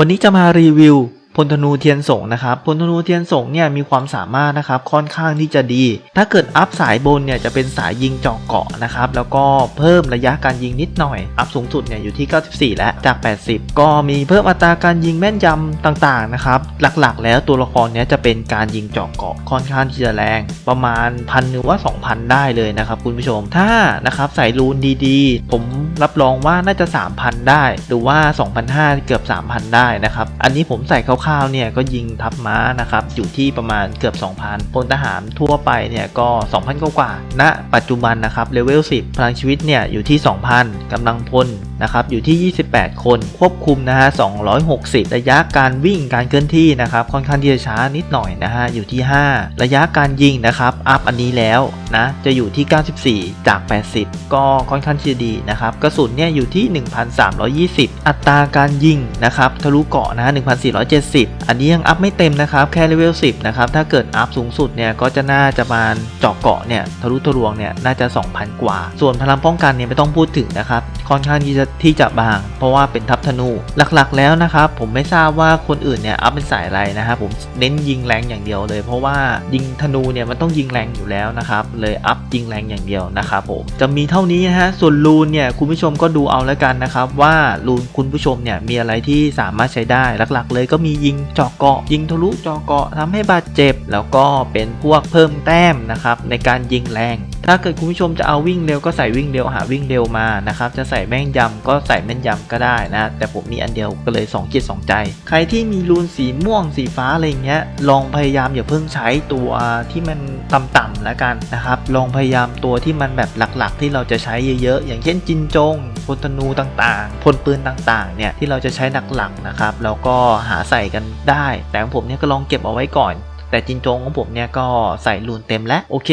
วันนี้จะมารีวิวพลธนูเทียนสงนะครับพลธนูเทียนสงเนี่ยมีความสามารถนะครับค่อนข้างที่จะดี ถ้าเกิดอัพสายบนเนี่ยจะเป็นสายยิงเจาะเกาะนะครับแล้วก็เพิ่มระยะการยิงนิดหน่อย อัพสูงสุดเนี่ยอยู่ที่ 94 แล้วจาก 80 ก็มีเพิ่มอัตราการยิงแม่นยำต่างๆนะครับหลักๆ แล้วตัวละครเนี้ยจะเป็นการยิงเจาะเกาะค่อนข้างที่จะแรง ประมาณพันหรือว่า 2,000 ได้เลยนะครับคุณผู้ชมถ้านะครับใส่รูนดีๆ ผม รับรองว่าน่าจะ 3,000 ได้ หรือว่า 2,500 เกือบ 3,000 ได้นะครับ อันนี้ผมใส่คร่าวๆเนี่ยก็ยิงทับม้านะครับ อยู่ที่ประมาณเกือบ 2,000พลทหารทั่วไปเนี่ยก็ 2,000 กว่าๆณปัจจุบันนะครับเลเวล10 พลังชีวิตเนี่ยอยู่ที่ 2,000กำลังพล นะครับอยู่ที่ 28 คนควบคุมนะฮะ 260 ระยะการวิ่งการเคลื่อนที่นะครับค่อนข้างที่จะช้านิดหน่อยนะฮะอยู่ที่ 5 ระยะการยิงนะครับอัพอันนี้แล้วนะจะอยู่ที่ 94 จาก 80 ก็ค่อนข้างที่จะดีนะครับกระสุนเนี่ยอยู่ที่ 1,320 อัตราการยิงนะครับทะลุเกาะนะฮะ1,470 อันนี้ยังอัพไม่เต็มนะครับแค่เลเวล 10 นะครับถ้าเกิดอัพสูงสุดเนี่ยก็จะน่าจะมาเจาะเกาะเนี่ยทะลุทะลวงเนี่ยน่าจะ 2,000 กว่า ส่วนพลังป้องกันเนี่ยไม่ต้องพูดถึงนะครับค่อนข้างที่จะที่จะบาง เพราะว่าเป็นทัพธนู หลักๆแล้วนะครับผมไม่ทราบว่าคนอื่นเนี่ยอัพเป็นสายอะไรนะครับผมเน้นยิงแรงอย่างเดียวเลย เพราะว่ายิงธนูเนี่ยมันต้องยิงแรงอยู่แล้วนะครับเลยอัพยิงแรงอย่างเดียวนะครับผมจะมีเท่านี้นะฮะส่วนรูนเนี่ยคุณผู้ชมก็ดูเอาแล้วกันนะครับว่ารูนคุณผู้ชมเนี่ยมีอะไรที่สามารถใช้ได้หลักๆ เลยก็มียิงจาะเกาะ ยิงทะลุจาะเกาะทำให้บาดเจ็บ แล้วก็เป็นพวกเพิ่มแต้มนะครับในการยิงแรง ถ้าเกิดคุณผู้ชมจะเอาวิ่งเร็วก็ใส่วิ่งเร็วหาวิ่งเร็วมานะครับจะใส่แม่นยำก็ใส่แม่นยำก็ได้นะ แต่ผมมีอันเดียวก็เลย2จิต2ใจ ใครที่มีรูนสีม่วงสีฟ้าอะไรเงี้ย ลองพยายามอย่าเพิ่งใช้ตัวที่มันต่ำๆแล้วกันนะครับ ลองพยายามตัวที่มันแบบหลักๆ ที่เราจะใช้เยอะๆ อย่างเช่นจินจงพลธนูต่างๆพลปืนต่างๆเนี่ยที่เราจะใช้หลักๆนะครับแล้วก็หาใส่กันได้ แต่ของผมเนี่ยก็ลองเก็บเอาไว้ก่อน แต่จินจงของผมเนี่ยก็ใส่รูนเต็มแล้วโอเค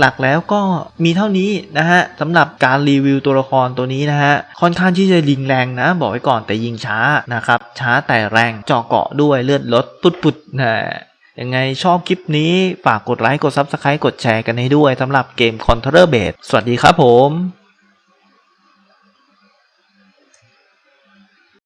หลักๆแล้วก็มีเท่านี้นะฮะสำหรับการรีวิวตัวละครตัวนี้นะฮะค่อนข้างที่จะยิงแรงนะ บอกไว้ก่อนแต่ยิงช้านะครับ ช้าแต่แรงเจาะเกาะด้วยเลือดลดปุดๆนะยังไงชอบคลิปนี้ฝากกดไลค์กด Subscribe กดแชร์กันให้ด้วยสำหรับเกม Controller Base สวัสดีครับผม